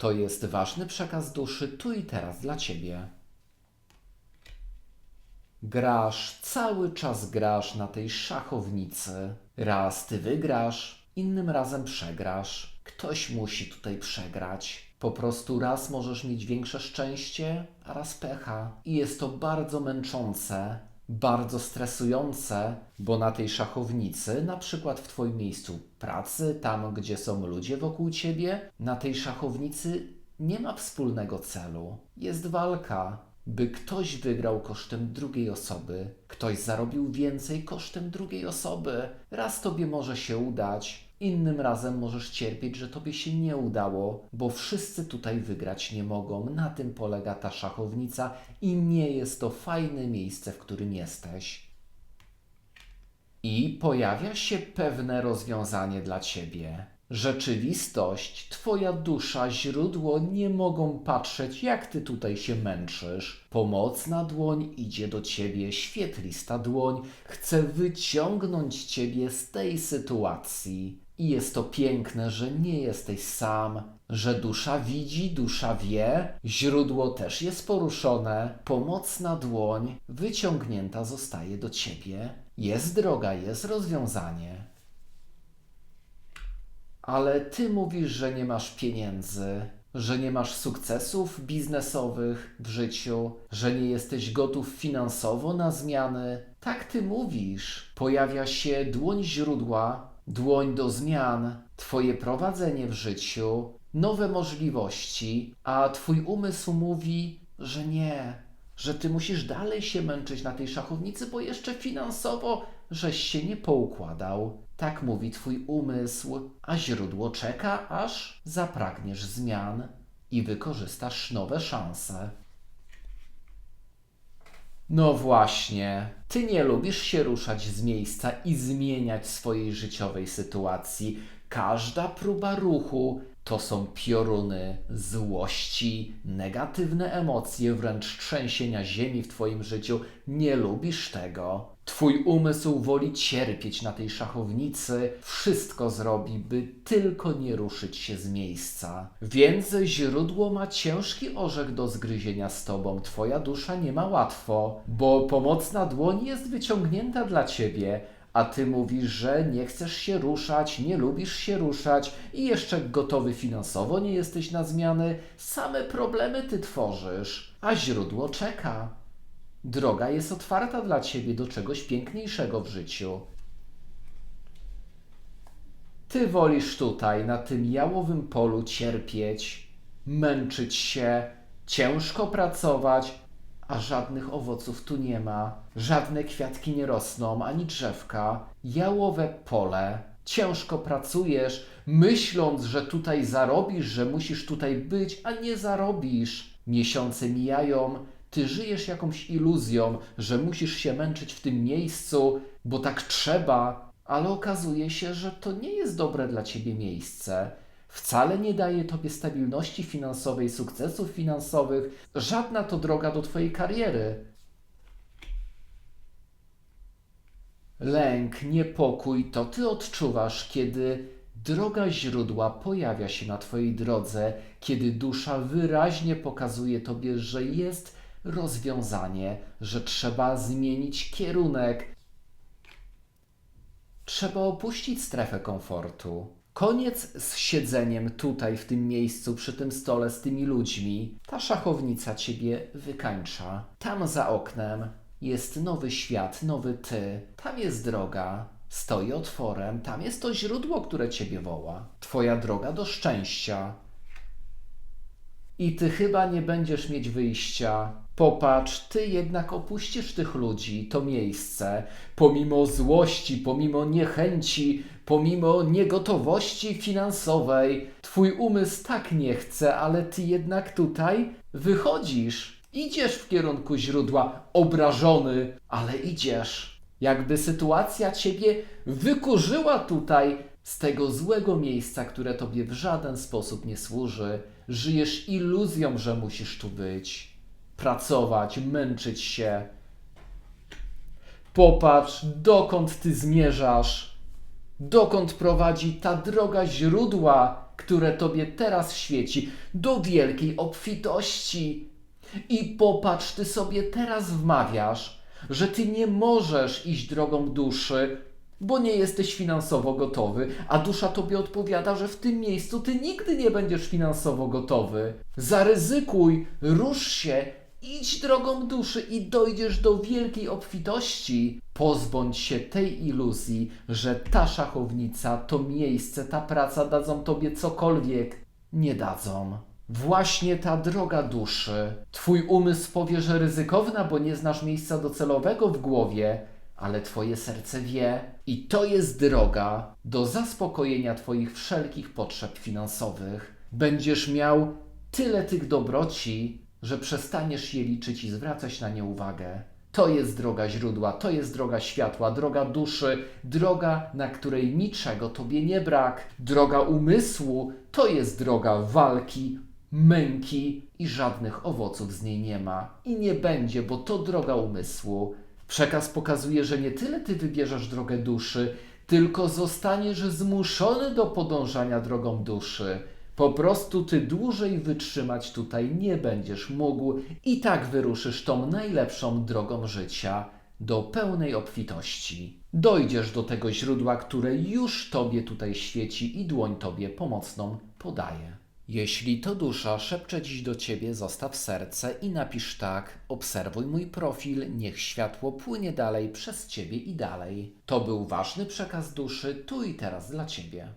To jest ważny przekaz duszy tu i teraz dla ciebie. Grasz, cały czas grasz na tej szachownicy. Raz ty wygrasz, innym razem przegrasz. Ktoś musi tutaj przegrać. Po prostu raz możesz mieć większe szczęście, a raz pecha. I jest to bardzo męczące, bardzo stresujące, bo na tej szachownicy, na przykład w Twoim miejscu pracy, tam gdzie są ludzie wokół Ciebie, na tej szachownicy nie ma wspólnego celu. Jest walka, by ktoś wygrał kosztem drugiej osoby, ktoś zarobił więcej kosztem drugiej osoby. Raz tobie może się udać, innym razem możesz cierpieć, że tobie się nie udało, bo wszyscy tutaj wygrać nie mogą. Na tym polega ta szachownica i nie jest to fajne miejsce, w którym jesteś. I pojawia się pewne rozwiązanie dla ciebie. Rzeczywistość, twoja dusza, źródło nie mogą patrzeć, jak ty tutaj się męczysz. Pomocna dłoń idzie do ciebie, świetlista dłoń chce wyciągnąć ciebie z tej sytuacji. I jest to piękne, że nie jesteś sam, że dusza widzi, dusza wie, źródło też jest poruszone, pomocna dłoń wyciągnięta zostaje do ciebie. Jest droga, jest rozwiązanie. Ale ty mówisz, że nie masz pieniędzy, że nie masz sukcesów biznesowych w życiu, że nie jesteś gotów finansowo na zmiany. Tak ty mówisz. Pojawia się dłoń źródła, dłoń do zmian, twoje prowadzenie w życiu, nowe możliwości, a twój umysł mówi, że nie, że ty musisz dalej się męczyć na tej szachownicy, bo jeszcze finansowo żeś się nie poukładał. Tak mówi twój umysł, a źródło czeka, aż zapragniesz zmian i wykorzystasz nowe szanse. No właśnie, ty nie lubisz się ruszać z miejsca i zmieniać swojej życiowej sytuacji. Każda próba ruchu to są pioruny złości, negatywne emocje, wręcz trzęsienia ziemi w Twoim życiu. Nie lubisz tego. Twój umysł woli cierpieć na tej szachownicy, wszystko zrobi, by tylko nie ruszyć się z miejsca. Więc źródło ma ciężki orzech do zgryzienia z tobą. Twoja dusza nie ma łatwo, bo pomocna dłoń jest wyciągnięta dla ciebie. A ty mówisz, że nie chcesz się ruszać, nie lubisz się ruszać i jeszcze gotowy finansowo nie jesteś na zmiany. Same problemy ty tworzysz, a źródło czeka. Droga jest otwarta dla ciebie do czegoś piękniejszego w życiu. Ty wolisz tutaj, na tym jałowym polu cierpieć, męczyć się, ciężko pracować, a żadnych owoców tu nie ma, żadne kwiatki nie rosną, ani drzewka. Jałowe pole, ciężko pracujesz, myśląc, że tutaj zarobisz, że musisz tutaj być, a nie zarobisz. Miesiące mijają, ty żyjesz jakąś iluzją, że musisz się męczyć w tym miejscu, bo tak trzeba, ale okazuje się, że to nie jest dobre dla ciebie miejsce. Wcale nie daje tobie stabilności finansowej, sukcesów finansowych. Żadna to droga do twojej kariery. Lęk, niepokój to ty odczuwasz, kiedy droga źródła pojawia się na twojej drodze, kiedy dusza wyraźnie pokazuje tobie, że jest rozwiązanie, że trzeba zmienić kierunek, Trzeba opuścić strefę komfortu. Koniec z siedzeniem tutaj, w tym miejscu, przy tym stole z tymi ludźmi. Ta szachownica ciebie wykańcza. Tam za oknem jest nowy świat, nowy ty. Tam jest droga. Stoi otworem, tam jest to źródło, które ciebie woła. Twoja droga do szczęścia. I ty chyba nie będziesz mieć wyjścia. Popatrz, ty jednak opuścisz tych ludzi, to miejsce, pomimo złości, pomimo niechęci, pomimo niegotowości finansowej. Twój umysł tak nie chce, ale ty jednak tutaj wychodzisz. Idziesz w kierunku źródła, obrażony, ale idziesz. Jakby sytuacja ciebie wykurzyła tutaj z tego złego miejsca, które tobie w żaden sposób nie służy. Żyjesz iluzją, że musisz tu być, pracować, męczyć się. Popatrz, dokąd ty zmierzasz, dokąd prowadzi ta droga źródła, które tobie teraz świeci, do wielkiej obfitości. I popatrz, ty sobie teraz wmawiasz, że ty nie możesz iść drogą duszy, bo nie jesteś finansowo gotowy, a dusza tobie odpowiada, że w tym miejscu ty nigdy nie będziesz finansowo gotowy. Zaryzykuj, rusz się, idź drogą duszy i dojdziesz do wielkiej obfitości. Pozbądź się tej iluzji, że ta szachownica, to miejsce, ta praca dadzą tobie cokolwiek. Nie dadzą. Właśnie ta droga duszy. Twój umysł powie, że ryzykowna, bo nie znasz miejsca docelowego w głowie, ale Twoje serce wie. I to jest droga do zaspokojenia Twoich wszelkich potrzeb finansowych. Będziesz miał tyle tych dobroci, że przestaniesz je liczyć i zwracać na nie uwagę. To jest droga źródła, to jest droga światła, droga duszy, droga, na której niczego Tobie nie brak. Droga umysłu to jest droga walki, męki i żadnych owoców z niej nie ma. I nie będzie, bo to droga umysłu. Przekaz pokazuje, że nie tyle Ty wybierzesz drogę duszy, tylko zostaniesz zmuszony do podążania drogą duszy. Po prostu ty dłużej wytrzymać tutaj nie będziesz mógł i tak wyruszysz tą najlepszą drogą życia do pełnej obfitości. Dojdziesz do tego źródła, które już tobie tutaj świeci i dłoń tobie pomocną podaje. Jeśli to dusza szepcze dziś do ciebie, zostaw serce i napisz tak: obserwuj mój profil, niech światło płynie dalej przez ciebie i dalej. To był ważny przekaz duszy tu i teraz dla ciebie.